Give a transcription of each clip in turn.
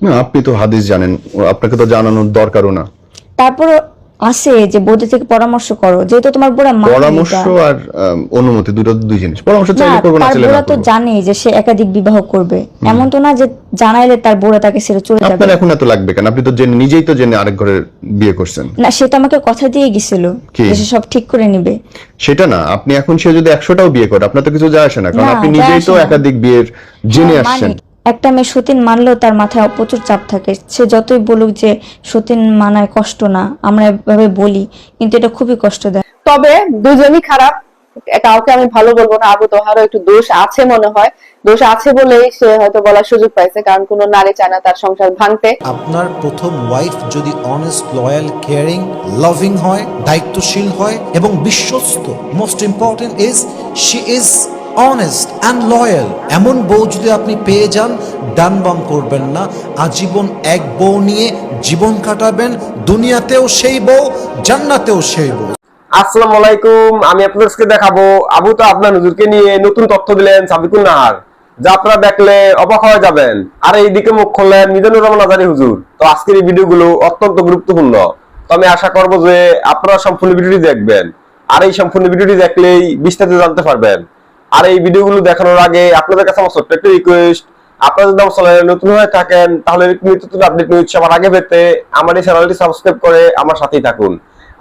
না আপনি তো হাদিস জানেন আপনাকে তো জানানোর দরকারও না। তারপর আছে যে বৌদি থেকে পরামর্শ করো যেহেতু তোমার বুড়া মা পরামর্শ আর অনুমতি দুটো দুই জিনিস। পরামর্শ চাইলে করব না চাইলে না তো জানে যে সে একাধিক বিবাহ করবে। এমন তো না যে জানাইলে তার বুড়া তাকে ছেড়ে চলে যাবে। আপনার এখন এত লাগবে কেন? আপনি তো জেনে নিজেই তো জেনে আরেক ঘরে বিয়ে করছেন। না সে তো আমাকে কথা দিয়ে গেছিল কি? যে সে সব ঠিক করে নেবে। সেটা না আপনি এখন সে যদি একশোটাও বিয়ে করে আপনার তো কিছু যায় আসে না। কারণ আপনি নিজেই তো একাধিক বিয়ের জেনে হ্যাঁ, আসছেন। মানি। একটা মেয়ে সতীন মানলেও তার মাথায় প্রচুর চাপ থাকে। সে যতই বলুক যে সতীন মানায় কষ্ট না আমরা এভাবে বলি কিন্তু এটা খুবই কষ্ট দেয়। তবে দুজনই খারাপ কাউকে আমি ভালো বলব না আবু তোহারও একটু দোষ আছে মনে হয়। দোষ আছে বলেই সে হয়তো বলার সুযোগ পাইছে কারণ কোনো নারী চায় না তার সংসার ভাঙতে। আপনার প্রথম ওয়াইফ যদি অনেস্ট লয়াল কেয়ারিং লাভিং হয় দায়িত্বশীল হয় এবং বিশ্বস্ত most important is she is honest and loyal এমন বউ যদি আপনি পেয়ে যান ডান বাম করবেন না। আজীবন এক বউ নিয়ে জীবন কাটাবেন। দুনিয়াতেও সেই বউ, জান্নাতেও সেই বউ। আলাইকুম, আমি আপনাদেরকে দেখাবো আবু তো আপনার হুজুরকে নিয়ে নতুন তথ্য দিলেন সাবিকুল নাহার, যা আপনারা দেখলে অবাক হয়ে যাবেন। আর এইদিকে মুখ খুললেন মিজানুর রহমান আজারি হুজুর। তো আজকের এই ভিডিওগুলো অত্যন্ত গুরুত্বপূর্ণ। তো আমি আশা করব যে আপনারা সম্পূর্ণ ভিডিওটি দেখবেন। আর এই সম্পূর্ণ ভিডিওটি দেখলেই বিস্তারিত জানতে পারবেন। আর এই ভিডিওগুলো দেখানোর আগে আপনাদের কাছে আমার ছোট্ট একটা রিকোয়েস্ট আপনারা যদি আমার চ্যানেলে নতুন হয়ে থাকেন তাহলে নতুন আপডেট নিউজ সবার আগে পেতে আমার এই চ্যানেলটি সাবস্ক্রাইব করে আমার সাথেই থাকুন।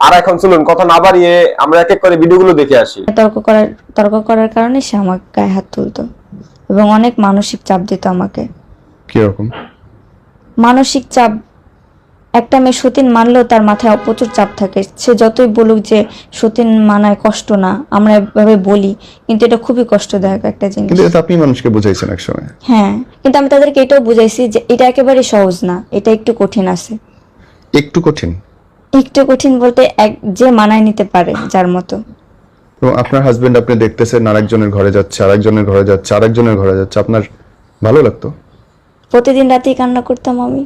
আর এখন চলুন কথা না বাড়িয়ে আমরা এক এক করে ভিডিওগুলো দেখে আসি। তর্ক করার তর্ক করার কারণে সে আমার গায়ে হাত তুলতো এবং অনেক মানসিক চাপ দিত আমাকে। কীরকম? মানসিক চাপ একটা মেয়ে সতীন মানলেও তার মাথায় প্রচুর চাপ থাকে। সে যতই বলুক যে সতীন মানায় কষ্ট না আমরা এভাবে বলি কিন্তু এটা খুবই কষ্টদায়ক একটা জিনিস। কিন্তু এটা আপনি মানুষকে বুঝাইছেন এক সময় হ্যাঁ কিন্তু আমি তাদেরকে এটাও বুঝাইছি যে এটা একেবারে সহজ না এটা একটু কঠিন আছে। একটু কঠিন? একটু কঠিন বলতে এক যে মানায় নিতে পারে যার মতো। এবং আপনার হাজবেন্ড আপনি দেখতেছেন আরেকজনের ঘরে যাচ্ছে আরেকজনের ঘরে যাচ্ছে আরেকজনের ঘরে যাচ্ছে আপনার ভালো লাগতো? প্রতিদিন রাতেই কান্না করতাম আমি।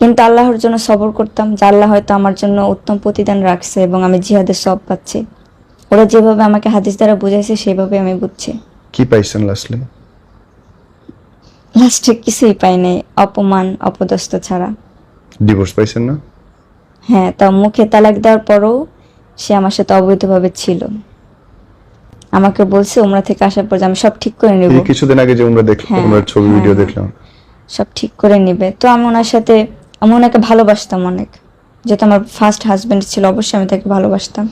কিন্তু আল্লাহর জন্য সবর করতাম যে আল্লাহ হয়তো আমার জন্য উত্তম প্রতিদান রাখছে এবং আমি জিহাদের সব পাচ্ছি। ওরা যেভাবে আমাকে হাদিস দ্বারা বুঝাইছে সেভাবে আমি বুঝছি। কি পাইছেন লাস্টলি লাস্টে কিছুই পাই নাই অপমান অপদস্থ ছাড়া। ডিভোর্স পাইছেন না? হ্যাঁ তা মুখে তালাক দেওয়ার পরও সে আমার সাথে অবৈধভাবে ছিল। আমাকে বলছে ওমরা থেকে আসার পর যে আমি সব ঠিক করে নেব। কিছুদিন আগে যে আমরা দেখলাম হ্যাঁ, ছবি হ্যাঁ, ভিডিও হ্যাঁ। দেখলাম। সব ঠিক করে নিবে। তো আমি ওনার সাথে আমি ওনাকে ভালোবাসতাম অনেক। যেহেতু আমার ফার্স্ট হাজবেন্ড ছিল অবশ্যই আমি তাকে ভালোবাসতাম।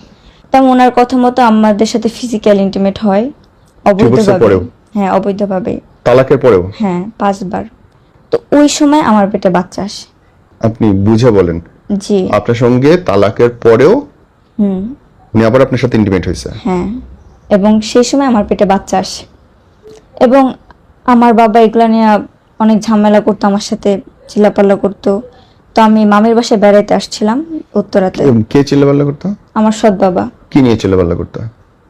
তো আমি ওনার কথা মতো আমাদের সাথে ফিজিক্যাল ইন্টিমেট হয় অবৈধভাবে? হ্যাঁ অবৈধভাবে। তালাকের পরেও? হ্যাঁ পাঁচবার। তো ওই সময় আমার পেটে বাচ্চা আসে। আপনি বুঝে বলেন। জি। আপনার সঙ্গে তালাকের পরেও হুম। উনি আবার আপনার সাথে ইন্টিমেট হয়েছে? হ্যাঁ এবং সেই সময় আমার পেটে বাচ্চা আসে। এবং আমার বাবা এগুলা নিয়ে অনেক ঝামেলা করতো আমার সাথে চিল্লাপাল্লা করতো। তো আমি মামির বাসায় বেড়াইতে আসছিলাম উত্তরাতে। কে- চিল্লাপাল্লা করতো? আমার সৎ বাবা। কি নিয়ে চিল্লাপাল্লা করতো?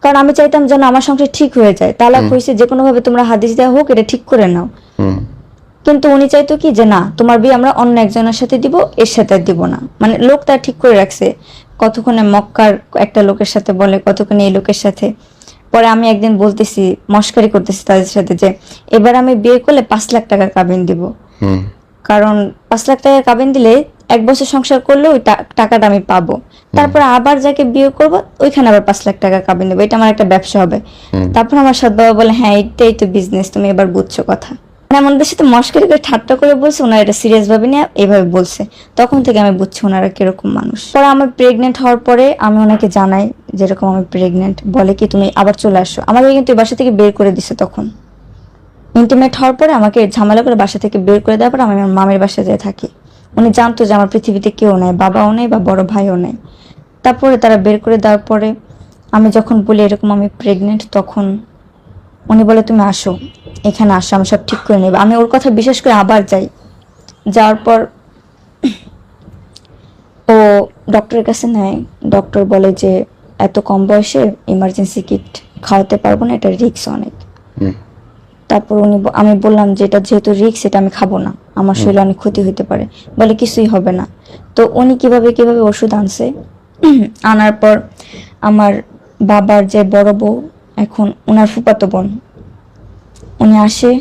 কারণ আমি চাইতাম যেন আমার সংসার ঠিক হয়ে যায়। তালাক হয়েছে যে কোনো ভাবে তোমরা হাদিস দেওয়া হোক এটা ঠিক করে নাও। কিন্তু উনি চাইতো কি যে না তোমার বিয়ে আমরা অন্য একজনের সাথে দিব এর সাথে দিব না। মানে লোক তার ঠিক করে রাখছে। কতক্ষণে মক্কার একটা লোকের সাথে বলে কতক্ষণে এই লোকের সাথে। পরে আমি একদিন বলতেছি মস্কারি করতেছি তাদের সাথে যে এবার আমি বিয়ে করলে পাঁচ লাখ টাকা কাবিন দিব। কারণ পাঁচ লাখ টাকা কাবিন দিলে এক বছর সংসার করলে ওই টাকাটা আমি পাবো। তারপর আবার যাকে বিয়ে করব ওইখানে আবার পাঁচ লাখ টাকা কাবিন দেবো। এটা আমার একটা ব্যবসা হবে। তারপর আমার সৎ বাবা বলে হ্যাঁ এটাই তো বিজনেস তুমি এবার বুঝছ কথা। মানে আমাদের সাথে মস্কারি করে ঠাট্টা করে বলছে ওনারা এটা সিরিয়াস ভাবে নিয়ে এইভাবে বলছে। তখন থেকে আমি বুঝছি ওনারা কীরকম মানুষ। পরে আমার প্রেগনেন্ট হওয়ার পরে আমি ওনাকে জানাই যেরকম আমি প্রেগনেন্ট বলে কি তুমি আবার চলে আসো। আমাকে কিন্তু বাসা থেকে বের করে দিছে তখন। ইন্টিমেট হওয়ার পরে আমাকে ঝামেলা করে বাসা থেকে বের করে দেওয়ার পর আমি আমার মামের বাসায় যেয়ে থাকি। উনি জানতো যে আমার পৃথিবীতে কেউ নেই, বাবাও নেই বা বড় ভাইও নেই। তারপরে তারা বের করে দেওয়ার পরে আমি যখন বলি এরকম আমি প্রেগনেন্ট তখন উনি বলে, তুমি আসো, এখানে আসো, আমি সব ঠিক করে নেব। আমি ওর কথা বিশেষ করে আবার যাই। যাওয়ার পর ও ডক্টরের কাছে নেয়। ডক্টর বলে যে, এত কম বয়সে ইমার্জেন্সি কিট খাওয়াতে পারব না, এটা রিস্ক অনেক। তারপর উনি আমি বললাম যে এটা যেহেতু রিক্স এটা আমি খাব না। আমার শরীরে অনেক ক্ষতি হতে পারে। বলে কিছুই হবে না। তো উনি কীভাবে কীভাবে ওষুধ আনছে? আনার পর আমার বাবার যে বড় বউ এখন ওনার ফুপাতো বোন। উনি আসে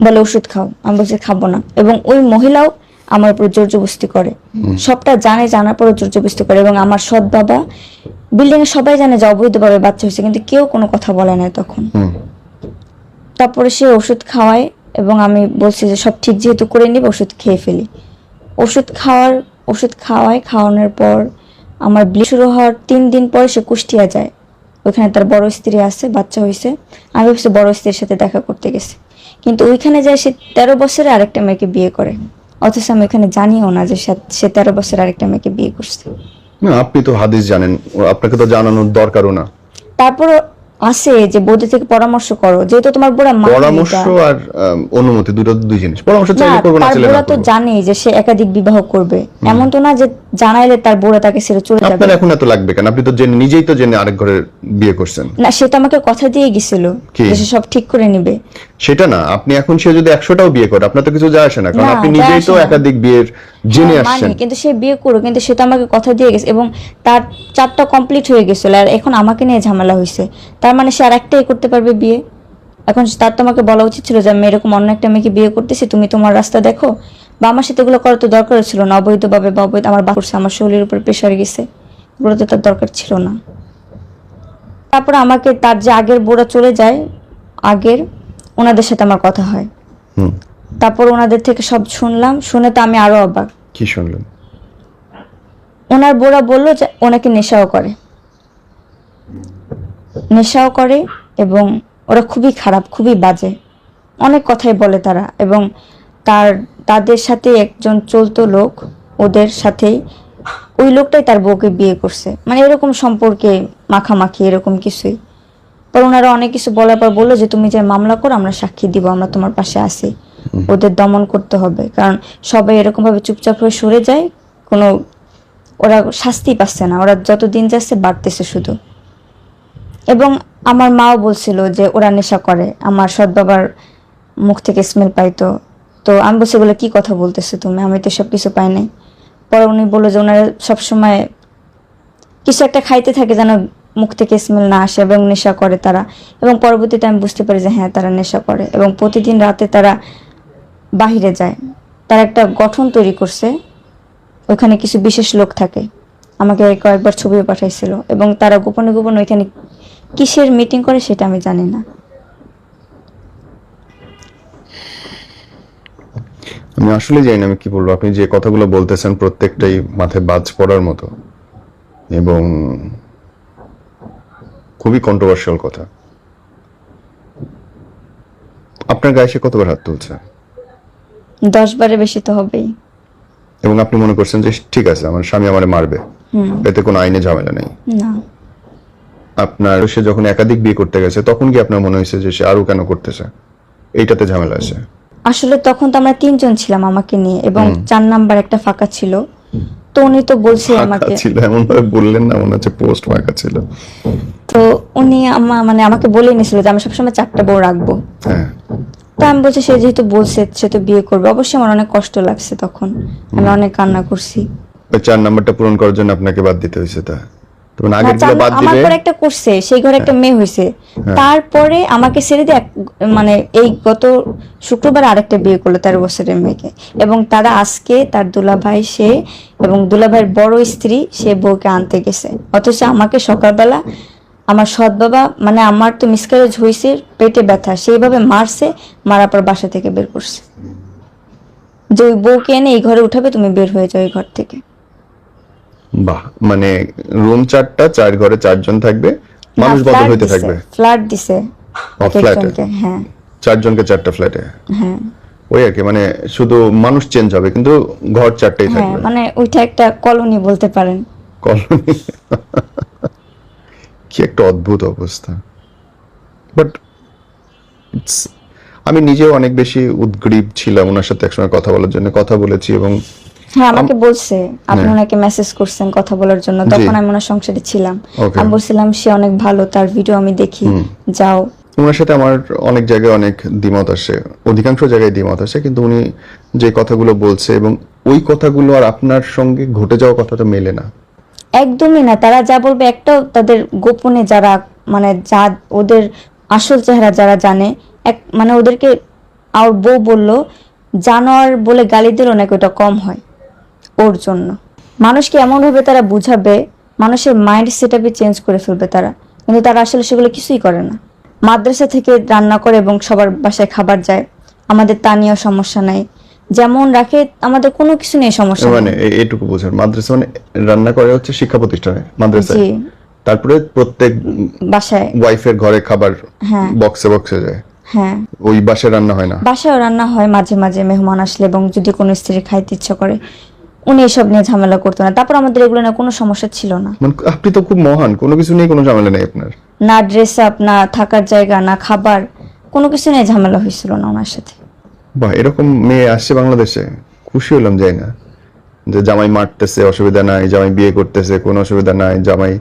বলে ওষুধ খাও। আমি বলছি খাব না। এবং ওই মহিলাও আমার উপর জোর জবস্তি করে সবটা জানে জানার পরও জোর জবস্তি করে এবং আমার সৎ বাবা বিল্ডিং এ সবাই জানে যে অবৈধভাবে বাচ্চা হয়েছে কিন্তু কেউ কোনো কথা বলে না তখন। তারপরে সে ওষুধ খাওয়ায় এবং আমি বলছি যে সব ঠিক যেহেতু করে নিব ওষুধ খেয়ে ফেলি। ওষুধ খাওয়ার ওষুধ খাওয়ায় খাওয়ানোর পর আমার ব্লি শুরু হওয়ার তিন দিন পরে সে কুষ্টিয়া যায়। ওইখানে তার বড় স্ত্রী আছে বাচ্চা হয়েছে আমি ভাবছি বড় স্ত্রীর সাথে দেখা করতে গেছে। কিন্তু ওইখানে যায় সে তেরো বছরে আরেকটা মেয়েকে বিয়ে করে। অথচ আমি ওইখানে জানিও না যে সে- সে তেরো বছরে আরেকটা মেয়েকে বিয়ে করছে। না আপনি তো হাদিস জানেন। আপনাকে তো জানানোর দরকারও না। তারপর আছে যে বৌদি থেকে পরামর্শ করো যেহেতু তোমার বুড়া মা পরামর্শ আর অনুমতি দুটো দুই জিনিস। পরামর্শ চাইলে করবে না চাইলে না তো জানে যে সে একাধিক বিবাহ করবে। এমন তো না যে জানাইলে তার বুড়া তাকে ছেড়ে চলে যাবে। আপনার এখন এত লাগবে কেন? আপনি তো জেনে নিজেই তো জেনে আরেক ঘরে বিয়ে করছেন। না সে তো আমাকে কথা দিয়ে গিয়েছিল যে সে সব ঠিক করে নিবে। সেটা না আপনি এখন সে যদি একশোটাও বিয়ে করে আপনার তো কিছু যায় আসে না কারণ আপনি নিজেই তো একাধিক বিয়ের জেনে হ্যাঁ, আসছেন। মানি, কিন্তু সে বিয়ে করো কিন্তু সে তো আমাকে কথা দিয়ে গেছে এবং তার চারটা কমপ্লিট হয়ে গেছিল আর এখন আমাকে নিয়ে ঝামেলা হয়েছে তার মানে সে আর একটাই করতে পারবে বিয়ে? এখন তার তো আমাকে বলা উচিত ছিল যে আমি এরকম অন্য একটা মেয়েকে বিয়ে করতেছি তুমি তোমার রাস্তা দেখো। বা আমার সাথে এগুলো করার তো দরকার ছিল না অবৈধভাবে বা অবৈধ আমার বা করছে আমার শরীরের উপর প্রেশার গেছে। এগুলো তো তার দরকার ছিল না। তারপরে আমাকে তার যে আগের বোরা চলে যায় আগের ওনাদের সাথে আমার কথা হয়। তারপর ওনাদের থেকে সব শুনলাম শুনে তো আমি আরও অবাক। কি শুনলেন? ওনার বোরা বলল যে ওনাকে নেশাও করে। নেশাও করে এবং ওরা খুবই খারাপ খুবই বাজে। অনেক কথাই বলে তারা এবং তার তাদের সাথে একজন চলতো লোক ওদের সাথেই। ওই লোকটাই তার বউকে বিয়ে করছে। মানে এরকম সম্পর্কে মাখামাখি এরকম কিছুই। পর ওনারা অনেক কিছু বলার পর বলল যে তুমি যে মামলা করো আমরা সাক্ষী দিব আমরা তোমার পাশে আছি। ওদের দমন করতে হবে। কারণ সবাই এরকম ভাবে চুপচাপ হয়ে সরে যায় কোনো ওরা শাস্তি পাচ্ছে না। ওরা যত দিন যাচ্ছে বাড়তেছে শুধু। এবং আমার মাও বলছিল যে ওরা নেশা করে। আমার সৎ বাবার মুখ থেকে স্মেল পাইতো। তো আমি বলছি বলে কি কথা বলতেছো তুমি? আমি তো সব কিছু পাই নাই। পরে উনি বলল যে ওনারা সবসময় কিছু একটা খাইতে থাকে যেন মুখ থেকে স্মেল না আসে এবং নেশা করে তারা। এবং পরবর্তীতে আমি বুঝতে পারি যে হ্যাঁ তারা নেশা করে এবং প্রতিদিন রাতে তারা বাহিরে যায়। তারা একটা গঠন তৈরি করছে ওখানে কিছু বিশেষ লোক থাকে। আমাকে কয়েকবার ছবিও পাঠাইছিল এবং তারা গোপনে গোপনে ওইখানে কিসের মিটিং করে সেটা আমি জানি না। আমি আসলে জানি না আমি কি বলব। আপনি যে কথাগুলো বলতেছেন প্রত্যেকটাই মাথায় বাজ পড়ার মতো। এবং খুবই কন্ট্রোভার্সিয়াল কথা। আপনার গায়ে সে কতবার হাত তুলছে? দশ বারে বেশি তো হবেই। এবং আপনি মনে করছেন যে ঠিক আছে আমার স্বামী আমারে মারবে। এতে কোনো আইনে ঝামেলা নেই। না। আপনার সে যখন একাধিক বিয়ে করতে গেছে তখন কি আপনার মনে হয়েছে যে সে আরও কেন করতেছে? এইটাতে ঝামেলা আছে। আসলে তখন তো আমরা তিনজন ছিলাম আমাকে নিয়ে এবং চার নাম্বার একটা ফাঁকা ছিল। তো উনি তো বলছে আমাকে ছিল এমন ভাবে বললেন না মনে হচ্ছে পোস্ট ফাঁকা ছিল। তো উনি আমা মানে আমাকে বলে নিয়েছিল যে আমি সবসময় চারটা বউ রাখব। হ্যাঁ। তো আমি বলছি সে যেহেতু বলছে সে তো বিয়ে করবে। অবশ্যই আমার অনেক কষ্ট লাগছে তখন। আমি অনেক কান্না করছি। চার নাম্বারটা পূরণ করার জন্য আপনাকে বাদ দিতে হয়েছে তা? মানে আগেরগুলো বাদ নাম- আমার দিলে একটা করছে সেই ঘরে একটা মেয়ে হয়েছে। তারপরে আমাকে ছেড়ে দিয়ে মানে এই গত শুক্রবার আরেকটা বিয়ে করল তেরো বছরের মেয়েকে। এবং তারা আজকে তার দুলাভাই সে এবং দুলাভাইয়ের বড় স্ত্রী সে বউকে আনতে গেছে। অথচ আমাকে সকালবেলা আমার সৎ বাবা মানে আমার তো মিসক্যারেজ হয়েছে পেটে ব্যথা সেইভাবে মারছে মারার পর বাসা থেকে বের করছে। যে ওই বউকে এনে এই ঘরে উঠাবে তুমি বের হয়ে যাও এই ঘর থেকে। বাহ মানে রুম চারটা চার ঘরে চারজন থাকবে মানুষ বদল হইতে থাকবে? ফ্ল্যাট দিছে? একজনকে, হ্যাঁ। চারজনকে চারটা ফ্ল্যাটে হ্যাঁ। ওই আর কি মানে শুধু মানুষ চেঞ্জ হবে কিন্তু ঘর চারটাই হ্যাঁ থাকবে। মানে ওইটা একটা কলোনি বলতে পারেন। কলোনি? কি একটা অদ্ভুত অবস্থা। বাট ইটস আমি নিজেও অনেক বেশি উদ্গ্রীব ছিলাম ওনার সাথে একসময় কথা বলার জন্য কথা বলেছি এবং হ্যাঁ আমাকে বলছে আপনি হ্যাঁ। ওনাকে মেসেজ করছেন কথা বলার জন্য। তখন আমি ওনার সংসারে ছিলাম। আমি বলছিলাম সে অনেক ভালো তার ভিডিও আমি দেখি। যাও। ওনার সাথে আমার অনেক জায়গায় অনেক দ্বিমত আসে। অধিকাংশ জায়গায় দ্বিমত আসে কিন্তু উনি যে কথাগুলো বলছে এবং ওই কথাগুলো আর আপনার সঙ্গে ঘটে যাওয়া কথাটা মেলে না। একদমই না। তারা যা বলবে একটাও তাদের গোপনে যারা মানে যা ওদের আসল চেহারা যারা জানে, এক মানে ওদেরকে আর বউ বলল, জানোয়ার বলে গালি দিল নাকি ওটা কম হয় ওর জন্য? মানুষকে এমনভাবে তারা বুঝাবে, মানুষের মাইন্ড সেট আপে চেঞ্জ করে ফেলবে তারা। কিন্তু তারা আসলে সেগুলো কিছুই করে না। মাদ্রাসা থেকে রান্না করে এবং সবার বাসায় খাবার যায়। আমাদের তা নিয়েও সমস্যা নাই। যেমন রাখে আমাদের কোনো কিছু নিয়ে সমস্যা মানে এটুকু বোঝার। মাদ্রাসা মানে রান্না করে হচ্ছে শিক্ষা প্রতিষ্ঠানে মাদ্রাসায়। জি। তারপরে প্রত্যেক বাসায়। ওয়াইফের ঘরে খাবার হ্যাঁ। বক্সে বক্সে যায়। হ্যাঁ। ওই বাসায় রান্না হয় না। বাসায়ও রান্না হয় মাঝে মাঝে মেহমান আসলে এবং যদি কোনো স্ত্রী খাইতে ইচ্ছা করে উনি এসব নিয়ে ঝামেলা করতো না। তারপর আমাদের এগুলো না কোনো সমস্যা ছিল না। মানে আপনি তো খুব মহান কোনো কিছু নিয়ে কোনো ঝামেলা নেই আপনার। না ড্রেস আপ না থাকার জায়গা না খাবার কোনো কিছু নিয়ে ঝামেলা হয়েছিল না ওনার সাথে। বাহ এরকম মেয়ে আসছে বাংলাদেশে? খুশি হলাম যাই না যে জামাই মারতেছে অসুবিধা নাই জামাই বিয়ে করতেছে কোনো অসুবিধা নাই জামাই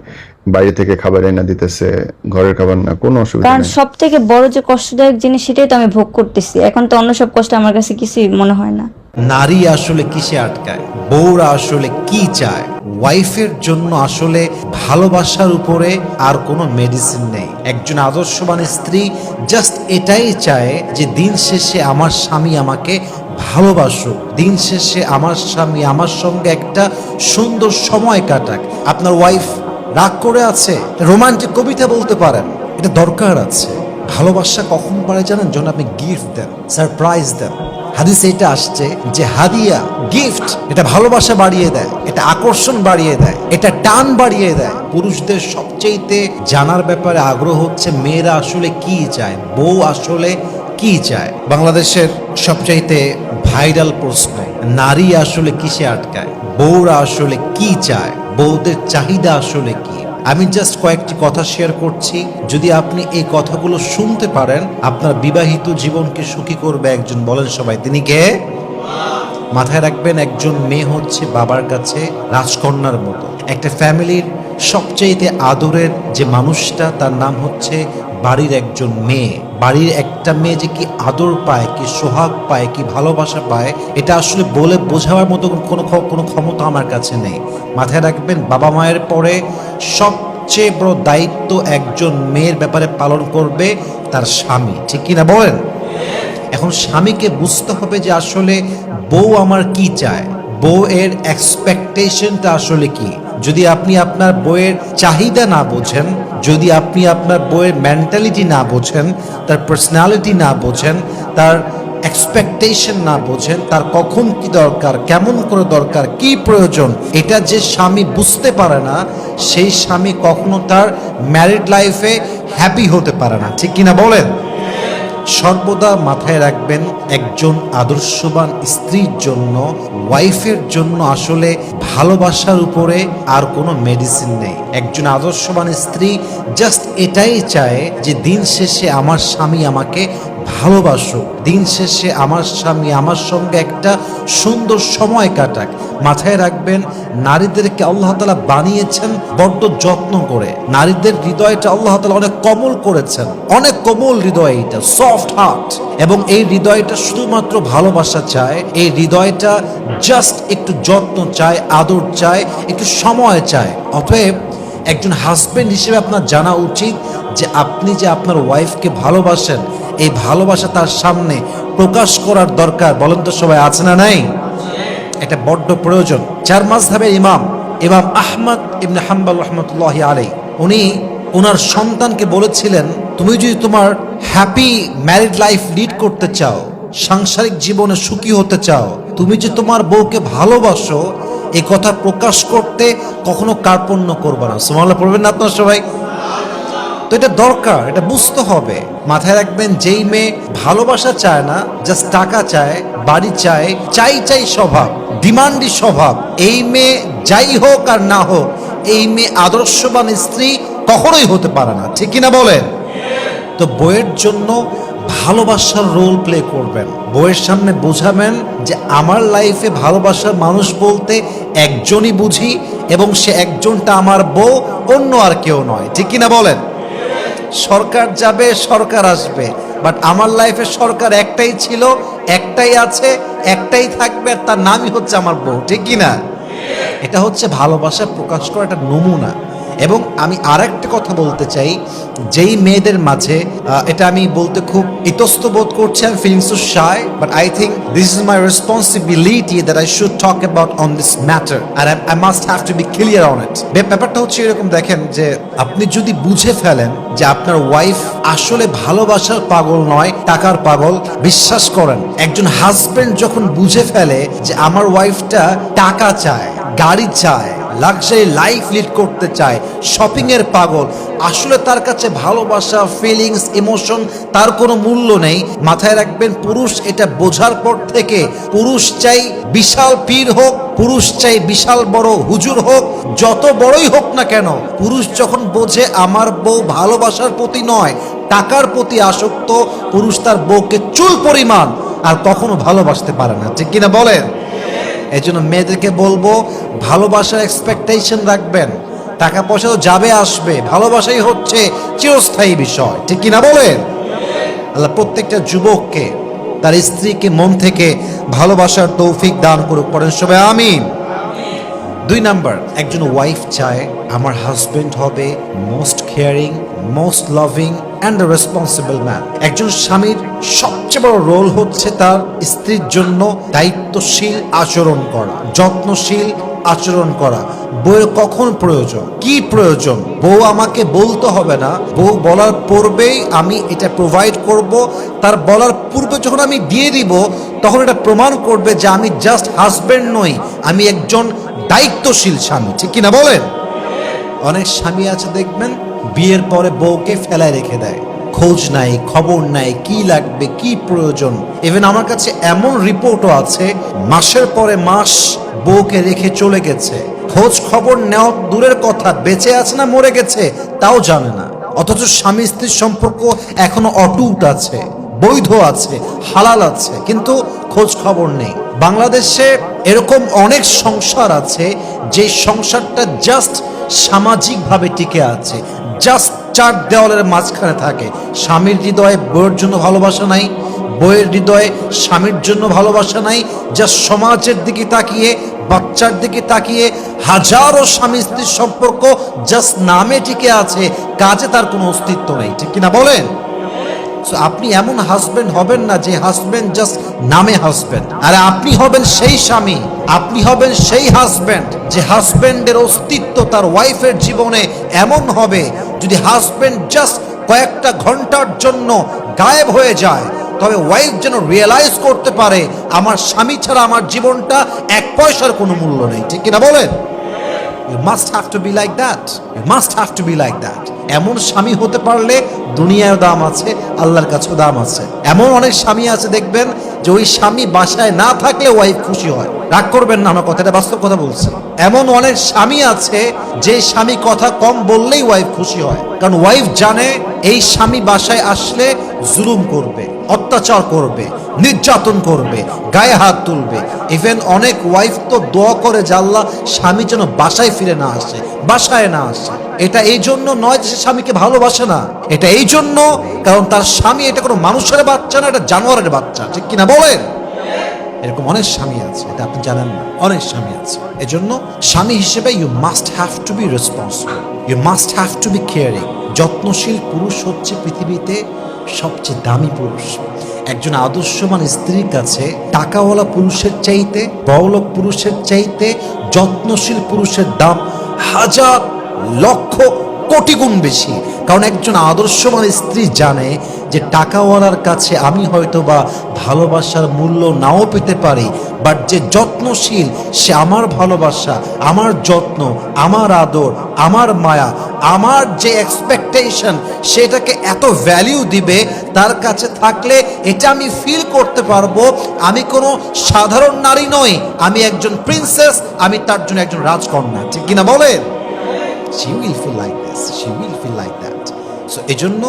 বাইরে থেকে খাবার এনে দিতেছে ঘরের খাবার না কোনো অসুবিধা কারণ সব থেকে বড় যে কষ্টদায়ক জিনিস সেটাই তো আমি ভোগ করতেছি। এখন তো অন্য সব কষ্ট আমার কাছে কিছুই মনে হয় না। নারী আসলে কিসে আটকায়? বউরা আসলে কি চায়? ওয়াইফের জন্য আসলে ভালোবাসার উপরে আর কোনো মেডিসিন নেই। একজন আদর্শবান স্ত্রী জাস্ট এটাই চায় যে দিন শেষে আমার স্বামী আমাকে ভালোবাসুক। দিন শেষে আমার স্বামী আমার সঙ্গে একটা সুন্দর সময় কাটাক। আপনার ওয়াইফ রাগ করে আছে? রোমান্টিক কবিতা বলতে পারেন। এটা দরকার আছে। ভালোবাসা কখন পারে জানেন? যখন আপনি গিফট দেন সারপ্রাইজ দেন। হাদিসে এটা আসছে যে হাদিয়া গিফট এটা ভালোবাসা বাড়িয়ে দেয়, এটা আকর্ষণ বাড়িয়ে দেয়, এটা টান বাড়িয়ে দেয়। পুরুষদের সবচেয়েতে জানার ব্যাপারে আগ্রহ হচ্ছে মেয়েরা আসলে কি চায়, বউ আসলে কি চায়। বাংলাদেশের সবচাইতে ভাইরাল প্রশ্ন, নারী আসলে কিসে আটকায়, বউরা আসলে কি চায়, বউদের চাহিদা আসলে কি? আমি জাস্ট কয়েকটি কথা শেয়ার করছি। যদি আপনি এই কথাগুলো শুনতে পারেন, আপনার বিবাহিত জীবনকে সুখী করবে একজন। বলেন সবাই, তিনি কে? মাথায় রাখবেন, একজন মেয়ে হচ্ছে বাবার কাছে রাজকন্যার মতো। একটা ফ্যামিলির সবচেয়েতে আদরের যে মানুষটা, তার নাম হচ্ছে বাড়ির একজন মেয়ে। বাড়ির একটা মেয়ে যে কি আদর পায়, কি সোহাগ পায়, কি ভালোবাসা পায়, এটা আসলে বলে বোঝাবার মতো কোনো কোনো ক্ষমতা আমার কাছে নেই। মাথায় রাখবেন, বাবা মায়ের পরে সবচেয়ে বড় দায়িত্ব একজন মেয়ের ব্যাপারে পালন করবে তার স্বামী। ঠিক কিনা বলেন? এখন স্বামীকে বুঝতে হবে যে আসলে বউ আমার কি চায়। বউ এর এক্সপেকটেশনটা আসলে কি? যদি আপনি আপনার বইয়ের চাহিদা না বোঝেন, যদি আপনি আপনার বইয়ের মেন্টালিটি না বোঝেন, তার পার্সোনালিটি না বোঝেন, তার এক্সপেকটেশন না বোঝেন, তার কখন কি দরকার, কেমন করে দরকার, কি প্রয়োজন, এটা যে স্বামী বুঝতে পারে না, সেই স্বামী কখনো তার ম্যারিড লাইফে হ্যাপি হতে পারে না। ঠিক কিনা বলেন? সর্বদা মাথায় রাখবেন একজন আদর্শবান স্ত্রীর জন্য, ওয়াইফের জন্য আসলে ভালোবাসার উপরে আর কোনো মেডিসিন নেই। একজন আদর্শবান স্ত্রী জাস্ট এটাই চায় যে দিন শেষে আমার স্বামী আমাকে ভালোবাসুক দিন শেষে আমার স্বামী আমার সঙ্গে একটা সুন্দর সময় কাটাক। মাথায় রাখবেন, নারীদেরকে আল্লাহ তালা বানিয়েছেন বড্ড যত্ন করে। নারীদের হৃদয়টা আল্লাহ তালা অনেক কোমল করেছেন। অনেক কোমল হৃদয় এটা সফট হার্ট এবং এই হৃদয়টা শুধুমাত্র ভালোবাসা চায়, এই হৃদয়টা জাস্ট একটু যত্ন চায়, আদর চায়, একটু সময় চায়। অতএব একজন হাজবেন্ড হিসেবে আপনার জানা উচিত যে আপনি যে আপনার ওয়াইফকে ভালোবাসেন এই ভালোবাসা তার সামনে প্রকাশ করার দরকার। বলেন তো সবাই, আছে না নাই? এটা বড্ড প্রয়োজন। চার মাস মাসধাবের ইমাম ইমাম আহমদ ইবনে হাম্বাল রহমতুল্লাহ আলাই উনি ওনার সন্তানকে বলেছিলেন, তুমি যদি তোমার হ্যাপি ম্যারিড লাইফ লিড করতে চাও, সাংসারিক জীবনে সুখী হতে চাও, তুমি যে তোমার বউকে ভালোবাসো এই কথা প্রকাশ করতে কখনো কার্পণ্য করবে না। সুমাল্লাহ পড়বেন না আপনার সবাই? তো এটা দরকার, এটা বুঝতে হবে। মাথায় রাখবেন, যেই মেয়ে ভালোবাসা চায় না জাস্ট টাকা চায়, বাড়ি চায়, চাই চাই স্বভাব, ডিমান্ডি স্বভাব, এই মেয়ে যাই হোক আর না হোক, এই মেয়ে আদর্শবান স্ত্রী কখনোই হতে পারে না, ঠিক কিনা বলেন? তো বইয়ের জন্য ভালোবাসার রোল প্লে করবেন। বইয়ের সামনে বোঝাবেন যে আমার লাইফে ভালোবাসার মানুষ বলতে একজনই বুঝি এবং সে একজনটা আমার বউ, অন্য আর কেউ নয়, ঠিক কিনা বলেন? সরকার যাবে, সরকার আসবে। বাট আমার লাইফে সরকার একটাই ছিল, একটাই আছে, একটাই থাকবে, আর তার নামই হচ্ছে আমার বউ। ঠিক কিনা? এটা হচ্ছে ভালোবাসা প্রকাশ করা একটা নমুনা। আমি আরেকটা কথা বলতে চাই। যেই মেয়েদের মাঝে এটা আমি বলতে খুব ইতস্ত বোধ করছি আমি feeling so shy but I think this is my responsibility that I should talk about on this matter R I must have to be clear on it ব্যাপারটা হচ্ছে এরকম, দেখেন যে আপনি যদি বুঝে ফেলেন যে আপনার ওয়াইফ আসলে ভালোবাসার পাগল নয়, টাকার পাগল, বিশ্বাস করেন, একজন হাজবেন্ড যখন বুঝে ফেলে যে আমার ওয়াইফটা টাকা চায়, গাড়ি চায় লাক্সারি লাইফ লিড করতে চায়। শপিং এর পাগল। আসলে তার কাছে ভালোবাসা ফিলিংস ইমোশন তার কোনো মূল্য নেই। মাথায় রাখবেন, পুরুষ এটা বোঝার পর থেকে পুরুষ চাই বিশাল পীর হোক, পুরুষ চাই বিশাল বড় হুজুর হোক, যত বড়ই হোক না কেন, পুরুষ যখন বোঝে আমার বউ ভালোবাসার প্রতি নয়, টাকার প্রতি আসক্ত, পুরুষ তার বউকে চুল পরিমাণ আর কখনো ভালোবাসতে পারে না। ঠিক কিনা বলেন? এই জন্য মেয়েদেরকে বলব, ভালোবাসার এক্সপেকটেশন রাখবেন। টাকা পয়সা তো যাবে, আসবে। ভালোবাসাই হচ্ছে চিরস্থায়ী বিষয়। ঠিক কিনা বলেন? আল্লাহ প্রত্যেকটা যুবককে, তার স্ত্রীকে মন থেকে ভালোবাসার তৌফিক দান করুক। পড়েন সবাই, আমিন। দুই নাম্বার, একজন ওয়াইফ চায়, আমার হাজবেন্ড হবে most caring most loving and responsible man একজন স্বামীর সবচেয়ে বড় রোল হচ্ছে তার স্ত্রীর জন্য দায়িত্বশীল আচরণ করা, যত্নশীল আচরণ করা। বউয়ের কখন প্রয়োজন? কি প্রয়োজন? বউ আমাকে বলতে হবে না। বউ বলার পূর্বেই আমি এটা প্রোভাইড করব। তার বলার পূর্বে যখন আমি দিয়ে দিব, তখন এটা প্রমাণ করবে যে আমি জাস্ট হাজবেন্ড নই। আমি একজন দায়িত্বশীল স্বামী, ঠিক কিনা বলেন? অনেক স্বামী আছে, দেখবেন, বিয়ের পরে বউকে ফেলায় রেখে দেয়। খোঁজ নাই, খবর নাই, কি লাগবে, কি প্রয়োজন? ইভেন আমার কাছে এমন রিপোর্টও আছে, মাসের পরে মাস বউকে রেখে চলে গেছে। খোঁজ খবর নেওয়া দূরের কথা, বেঁচে আছে না মরে গেছে, তাও জানে না। অথচ স্বামী স্ত্রীর সম্পর্ক এখনও অটুট আছে, বৈধ আছে, হালাল আছে, কিন্তু খোঁজ খবর নেই। বাংলাদেশে এরকম অনেক সংসার আছে, যে সংসারটা জাস্ট সামাজিকভাবে টিকে আছে জাস্ট চার দেওয়ালের মাঝখানে থাকে। স্বামীর হৃদয়ে বইয়ের জন্য ভালোবাসা নাই বইয়ের হৃদয়ে স্বামীর জন্য ভালোবাসা নাই যা সমাজের দিকে তাকিয়ে, বাচ্চার দিকে তাকিয়ে, হাজারো স্বামী স্ত্রীর সম্পর্ক জাস্ট নামে টিকে আছে, কাজে তার কোনো অস্তিত্ব নেই। ঠিক কিনা বলেন? আপনি এমন হাজবেন্ড হবেন না যে হাজবেন্ড জাস্ট নামে হাজবেন্ড আর আপনি হবেন সেই স্বামী, আপনি হবেন সেই হাজবেন্ড যে হাজবেন্ডের অস্তিত্ব তার ওয়াইফের জীবনে এমন হবে যদি হাজবেন্ড জাস্ট কয়েকটা ঘণ্টার জন্য গায়েব হয়ে যায়। তবে ওয়াইফ যেন রিয়েলাইজ করতে পারে, আমার স্বামী ছাড়া আমার জীবনটা এক পয়সার কোনো মূল্য নেই। ঠিক কিনা বলেন? Must have to be like that you must have to be like that এমন স্বামী হতে পারলে দুনিয়ায় দাম আছে, আল্লাহর কাছেও দাম আছে। এমন অনেক স্বামী আছে, দেখবেন যে ওই স্বামী বাসায় না থাকলে ওয়াইফ খুশি হয়। রাগ করবেন না, আমার বাস্তব কথা বলছি। এমন অনেক স্বামী আছে, যে স্বামী কথা কম বললেই ওয়াইফ খুশি হয়। কারণ ওয়াইফ জানে, এই স্বামী বাসায় আসলে জুলুম করবে। অত্যাচার করবে, নির্যাতন করবে, গায়ে হাত তুলবে। ইভেন অনেক ওয়াইফ তো দোয়া করে আল্লাহ স্বামী যেন বাসায় ফিরে না আসে, বাসায় না আসে। এটা এই জন্য নয় যে সে স্বামীকে ভালোবাসে না। এটা এই জন্য কারণ তার স্বামী এটা কোনো মানুষের বাচ্চা না, এটা জানোয়ারের বাচ্চা। ঠিক কিনা বলেন? এরকম অনেক স্বামী আছে, এটা আপনি জানেন না। অনেক স্বামী আছে। এজন্য স্বামী হিসেবে you must have to be responsible you must have to be caring যত্নশীল পুরুষ হচ্ছে পৃথিবীতে সবচেয়ে দামি পুরুষ। একজন আদর্শমান স্ত্রীর কাছে টাকাওয়ালা পুরুষের চাইতে বড়লোক পুরুষের চাইতে, যত্নশীল পুরুষের দাম হাজার লক্ষ কোটি গুণ বেশি। কারণ একজন আদর্শমান স্ত্রী জানে যে টাকাওয়ালার কাছে আমি হয়তো বা ভালোবাসার মূল্য নাও পেতে পারি বাট যে যত্নশীল, সে আমার ভালোবাসা, আমার যত্ন, আমার আদর, আমার মায়া, আমার যে এক্সপেকটেশন সেটাকে এত ভ্যালিউ দিবে, তার কাছে থাকলে এটা আমি ফিল করতে পারব, আমি কোনো সাধারণ নারী নই, আমি একজন প্রিন্সেস আমি তার জন্য একজন রাজকন্যা, ঠিক কিনা বলেন? She will feel like this, she will feel like that. So, এজন্য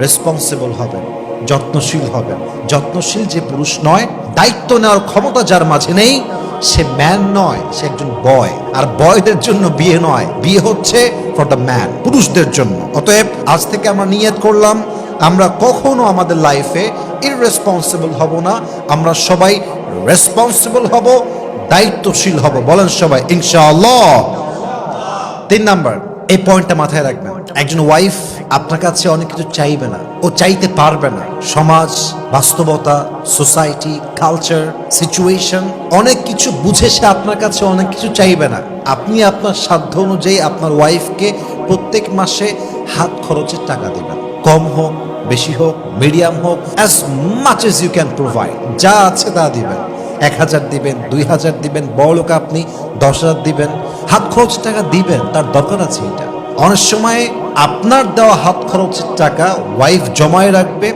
রেসপন্সিবল হবেন, যত্নশীল হবেন। যত্নশীল যে পুরুষ নয়, দায়িত্ব নেওয়ার ক্ষমতা যার মাঝে নেই, সে ম্যান নয়, সে একজন বয় আর বয়দের জন্য বিয়ে নয়, বিয়ে হচ্ছে ফর দ্য ম্যান পুরুষদের জন্য। অতএব আজ থেকে আমরা নিয়ত করলাম, আমরা কখনো আমাদের লাইফে ইররেসপন্সিবল হব না, আমরা সবাই রেসপন্সিবল হব, দায়িত্বশীল হব। বলেন সবাই, ইনশাআল্লাহ। তিন নাম্বার এই পয়েন্টটা মাথায় রাখবেন। একজন ওয়াইফ আপনার কাছে অনেক কিছু চাইবে না। ও চাইতে পারবে না। সমাজ, বাস্তবতা সোসাইটি কালচার সিচুয়েশন অনেক কিছু বুঝে সে আপনার কাছে অনেক কিছু চাইবে না। আপনি আপনার সাধ্য অনুযায়ী আপনার ওয়াইফকে প্রত্যেক মাসে হাত খরচের টাকা দেবেন। কম হোক, বেশি হোক মিডিয়াম হোক as much as you can provide যা আছে তা দিবেন। এক হাজার দিবেন, দুই হাজার দিবেন, বড় লোক আপনি দশ হাজার দিবেন, হাত খরচ টাকা দিবেন, তার দরকার আছে এটা। অনেক সময় আপনার দেওয়া হাত খরচের টাকা ওয়াইফ জমায় রাখবে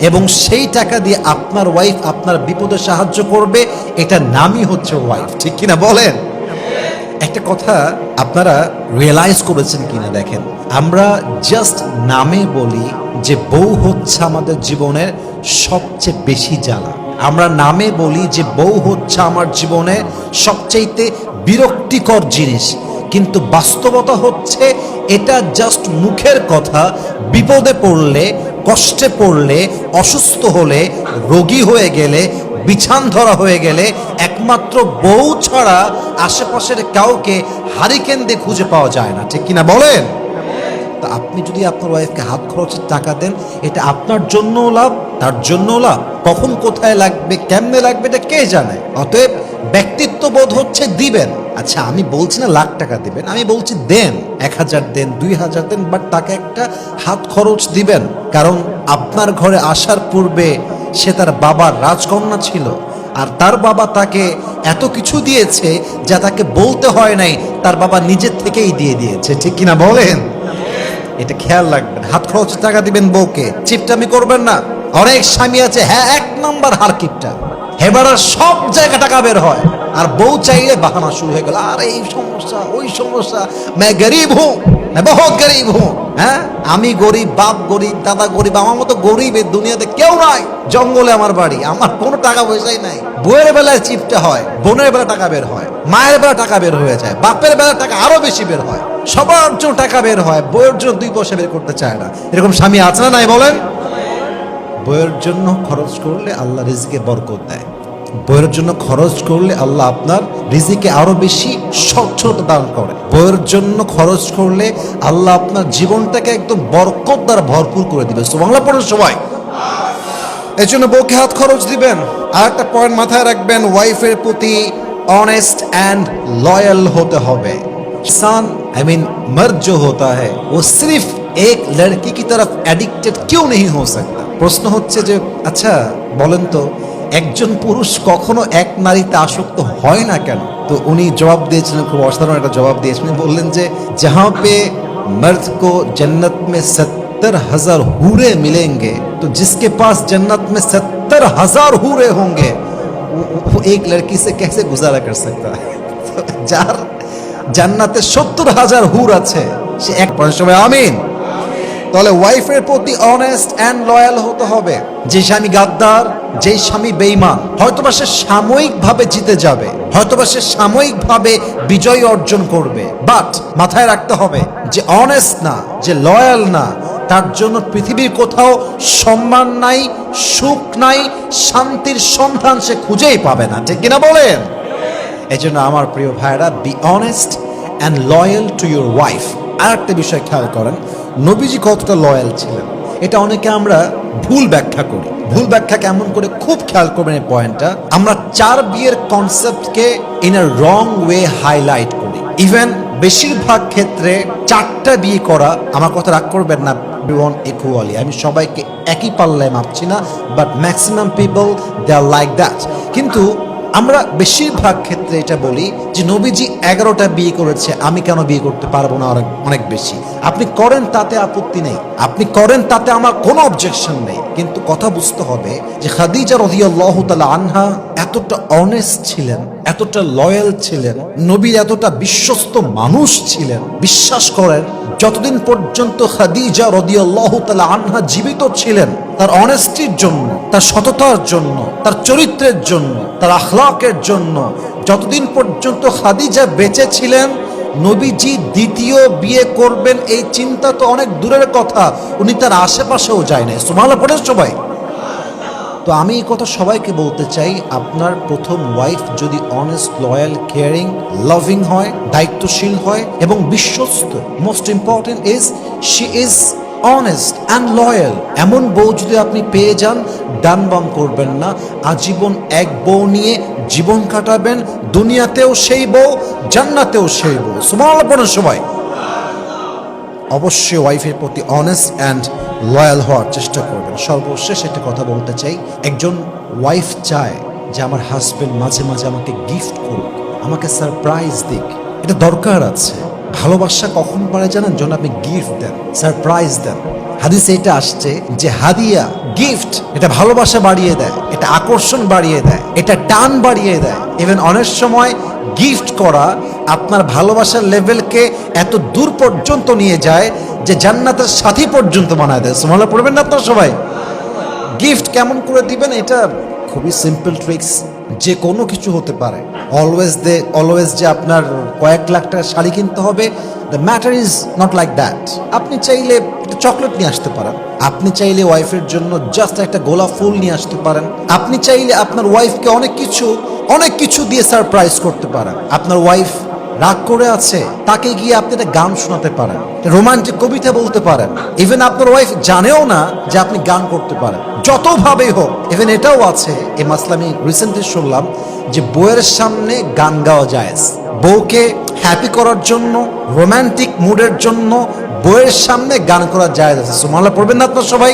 এবং সেই টাকা দিয়ে আপনার ওয়াইফ আপনার বিপদে সাহায্য করবে, এটা নামই হচ্ছে ওয়াইফ ঠিক কিনা বলেন? একটা কথা আপনারা রিয়েলাইজ করেছেন কিনা দেখেন। আমরা জাস্ট নামে বলি যে বউ হচ্ছে আমাদের জীবনের সবচেয়ে বেশি জ্বালা। আমরা নামে বলি যে বউ হচ্ছে আমার জীবনে সবচাইতে বিরক্তিকর জিনিস। কিন্তু বাস্তবতা হচ্ছে এটা জাস্ট মুখের কথা, বিপদে পড়লে, কষ্টে পড়লে, অসুস্থ হলে, রোগী হয়ে গেলে বিছান ধরা হয়ে গেলে একমাত্র বউ ছাড়া আশেপাশের কাউকে হারিকেন দিয়ে খুঁজে পাওয়া যায় না। ঠিক কিনা বলেন? তা আপনি যদি আপনার ওয়াইফকে হাত খরচের টাকা দেন, এটা আপনার জন্যও লাভ তার জন্য লাভ কখন কোথায় লাগবে, কেমনে লাগবে এটা কে জানে? অতএব ব্যক্তিত্ব বোধ হচ্ছে দিবেন। আচ্ছা আমি বলছি না লাখ টাকা দিবেন, আমি বলছি দেন, এক হাজার দেন, দুই হাজার দেন বাট তাকে একটা হাত খরচ দিবেন। কারণ আপনার ঘরে আসার পূর্বে সে তার বাবার রাজকন্যা ছিল, আর তার বাবা তাকে এত কিছু দিয়েছে যা তাকে বলতে হয় নাই, তার বাবা নিজের থেকেই দিয়ে দিয়েছে, ঠিক কিনা বলেন? এটা খেয়াল রাখবেন, হাত খরচ টাকা দিবেন বউকে চিপটামি করবেন না। অনেক স্বামী আছে হ্যাঁ এক নম্বর হার কিপটা হেবারার সব জায়গা টাকা বের হয়, আর বউ চাইলে বাহানা শুরু হয়ে গেল, আর, এই সমস্যা, ওই সমস্যা मैं গরিব হুঁ বহুত গরিব হুঁ হ্যাঁ আমি গরিব, বাপ গরিব, দাদা গরিব, আমার মতো গরিব এই দুনিয়াতে কেউ নাই, জঙ্গলে আমার বাড়ি, আমার কোনো টাকা পয়সাই নাই। বউয়ের বেলায় চিপটা হয়, বোনের বেলা টাকা বের হয়, মায়ের বেলা টাকা বের হয়ে যায়, বাপের বেলা টাকা আরও বেশি বের হয়, সবার জন্য টাকা বের হয় বইয়ের জন্য দুই পয়সা বের করতে চায় না। এরকম স্বামী আছে না নাই বলেন? বইয়ের জন্য খরচ করলে আল্লাহ রিজিকে বরকত দেয় বইয়ের জন্য খরচ করলে আল্লাহ আপনার রিজিকে আরো বেশি স্বচ্ছতা দান করে বইয়ের জন্য খরচ করলে আল্লাহ আপনার জীবনটাকে একদম বরকত দ্বারা ভরপুর করে দিবে তো বাংলা পড়ার সময় এই জন্য বউকে হাত খরচ দিবেন আর একটা পয়েন্ট মাথায় রাখবেন ওয়াইফের প্রতি অনেস্ট অ্যান্ড লয়াল হতে হবে इंसान आई मीन मर्द जो होता है वो सिर्फ एक लड़की की तरफ एडिक्टेड क्यों नहीं हो सकता প্রশ্ন হচ্ছে যে আচ্ছা বলেন তো একজন পুরুষ কখনো এক নারীতে আসক্ত হয় না কেন তো উনি জবাব দিয়েছিলেন খুব অসাধারণ একটা জবাব দিয়েছিলেন বললেন যে जहां पे मर्द को जन्नत में सत्तर हजार हूरे मिलेंगे तो जिसके पास जन्नत में सत्तर हजार हूरे होंगे वो, वो एक लड़की से कैसे गुजारा कर सकता है তো যার জান্নাতে সত্তর হাজার হুর আছে সে এক পয়েন্ট সময় আমিন তাহলে ওয়াইফের প্রতি অনেস্ট অ্যান্ড লয়াল হতে হবে। যে স্বামী গাদ্দার, যে স্বামী বেইমান হয়তোবা সে সাময়িকভাবে জিতে যাবে, হয়তোবা সে সাময়িকভাবে বিজয় অর্জন করবে। বাট মাথায় রাখতে হবে যে অনেস্ট না, যে লয়াল না, তার জন্য পৃথিবীর কোথাও সম্মান নাই, সুখ নাই, শান্তির সন্ধান সে খুঁজেই পাবে না। ঠিক কিনা বলেন? এই জন্য আমার প্রিয় ভাইরা be honest and loyal to your wife আর একটা বিষয় খেয়াল করেন নবীজি কতটা লয়াল ছিলেন? এটা অনেকে আমরা ভুল ব্যাখ্যা করি। ভুল ব্যাখ্যা কেমন করে খুব খেয়াল করবেন এই পয়েন্টটা আমরা চার বিয়ের কনসেপ্টকে in a wrong way highlight করি। ইভেন বেশিরভাগ ক্ষেত্রে চারটা বিয়ে করা, আমার কথা রাগ করবেন না ওয়ান ইকুয়ালি আমি সবাইকে একই পাল্লায় মাপছি না but maximum people they are like that কিন্তু আমরা বেশিরভাগ ক্ষেত্রে এটা বলি যে নবীজি এগারোটা বিয়ে করেছে, আমি কেন বিয়ে করতে পারব না অনেক অনেক বেশি? আপনি করেন তাতে আপত্তি নেই। আপনি করেন তাতে আমার কোনো অবজেকশন নেই। কিন্তু কথা বুঝতে হবে যে খাদিজা রদিয়াল্লাহ তালা আনহা এতটা অনেস্ট ছিলেন, এতটা লয়াল ছিলেন নবীর এতটা বিশ্বস্ত মানুষ ছিলেন। বিশ্বাস করেন, যতদিন পর্যন্ত খাদিজা রদিয়াল্লাহ তালা আনহা জীবিত ছিলেন তার অনেস্টির জন্য, তার সততার জন্য, তার চরিত্রের জন্য, তার আখলাকের জন্য, যতদিন পর্যন্ত খাদিজা বেঁচে ছিলেন নবীজি দ্বিতীয় বিয়ে করবেন এই চিন্তা তো অনেক দূরের কথা, উনি তার আশেপাশেও যায় না সুমালা পড়েন সবাই? তো আমি এই কথা সবাইকে বলতে চাই, আপনার প্রথম ওয়াইফ যদি অনেস্ট লয়াল কেয়ারিং লাভিং হয়, দায়িত্বশীল হয় এবং বিশ্বস্ত most important is she is honest and loyal এমন বউ যদি আপনি পেয়ে যান, ডান বাম করবেন না। আজীবন এক বউ নিয়ে জীবন কাটাবেন, দুনিয়াতেও সেই বউ, জান্নাতেও সেই বউ। সমালোচনা সময় অবশ্যই ওয়াইফের প্রতি অনেস্ট অ্যান্ড লয়াল হওয়ার চেষ্টা করবেন। সর্বশেষ একটা কথা বলতে চাই। একজন ওয়াইফ চায় যে, আমার হাজবেন্ড মাঝে মাঝে আমাকে গিফট করুক, আমাকে সারপ্রাইজ দিক। এটা দরকার আছে। ভালোবাসা কখন পারে জানেন? যখন আপনি গিফট দেন সারপ্রাইজ দেন। হাদিসে এটা আসছে যে হাদিয়া গিফট এটা ভালোবাসা বাড়িয়ে দেয়, এটা আকর্ষণ বাড়িয়ে দেয়, এটা টান বাড়িয়ে দেয়। ইভেন অনেক সময় গিফট করা আপনার ভালোবাসার লেভেলকে এত দূর পর্যন্ত নিয়ে যায় যে জান্নাতের সাথী পর্যন্ত বানায় দেয়। সোমালা পড়বেন না আপনার সবাই? গিফট কেমন করে দিবেন? এটা খুবই সিম্পল ট্রিক্স যে কোনো কিছু হতে পারে। অলওয়েজ দে অলওয়েজ যে আপনার কয়েক লাখ টাকার শাড়ি কিনতে হবে the matter is not like that আপনি চাইলে একটা চকলেট নিয়ে আসতে পারেন। আপনি চাইলে ওয়াইফের জন্য জাস্ট একটা গোলাপ ফুল নিয়ে আসতে পারেন। আপনি চাইলে আপনার ওয়াইফকে অনেক কিছু অনেক কিছু দিয়ে সারপ্রাইজ করতে পারেন। আপনার ওয়াইফ রাগ করে আছে, তাকে গিয়ে আপনি একটা গান শোনাতে পারেন। রোমান্টিক কবিতা বলতে পারেন। ইভেন আপনার ওয়াইফ জানেও না যে আপনি গান করতে পারেন। যতভাবেই হোক ইভেন এটাও আছে, এই মাসলা আমি রিসেন্টলি শুনলাম যে বউয়ের সামনে গান গাওয়া যায় বউকে হ্যাপি করার জন্য রোমান্টিক মুডের জন্য বউয়ের সামনে গান করা যায় আছে। সুমাল্লা পড়বেন না আপনার সবাই?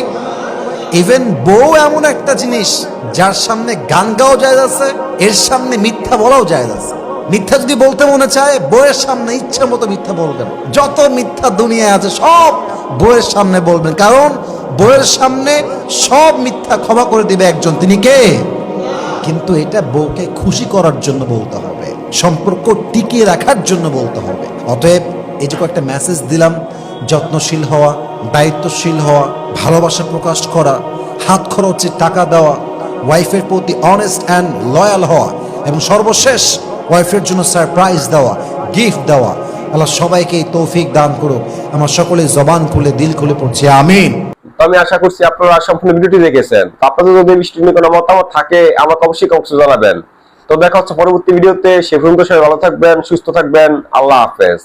ইভেন বউ এমন একটা জিনিস, যার সামনে গান গাও যায় আছে, এর সামনে মিথ্যা বলাও যায় আছে। মিথ্যা যদি বলতে মনে চায় বইয়ের সামনে ইচ্ছা মতো মিথ্যা বলবেন যত মিথ্যা দুনিয়ায় আছে, সব বইয়ের সামনে বলবেন। কারণ বইয়ের সামনে সব মিথ্যা ক্ষমা করে দিবে একজন। তিনি কে? কিন্তু এটা বউকে খুশি করার জন্য বলতে হবে। সম্পর্ক টিকিয়ে রাখার জন্য বলতে হবে। অতএব এই যে একটা মেসেজ দিলাম, যত্নশীল হওয়া, দায়িত্বশীল হওয়া, ভালোবাসা প্রকাশ করা, হাত খরচে টাকা দেওয়া ওয়াইফের প্রতি অনেস্ট অ্যান্ড লয়াল হওয়া, এবং সর্বশেষ ওয়াইফের জন্য সারপ্রাইজ দেওয়া গিফট দেওয়া আল্লাহ সবাইকে এই তৌফিক দান করুক। আমার সকলে জবান খুলে, দিল খুলে পড়ছে, আমিন। আমি আশা করছি আপনারা সম্পূর্ণ ভিডিওটি দেখেছেন। আপনাদের যদি বিষয়টি নিয়ে কোনো মতামত থাকে, আমাকে অবশ্যই কমেন্টে জানাবেন। তো দেখা হচ্ছে পরবর্তী ভিডিওতে। সে পর্যন্ত সবাই ভালো থাকবেন, সুস্থ থাকবেন। আল্লাহ হাফেজ।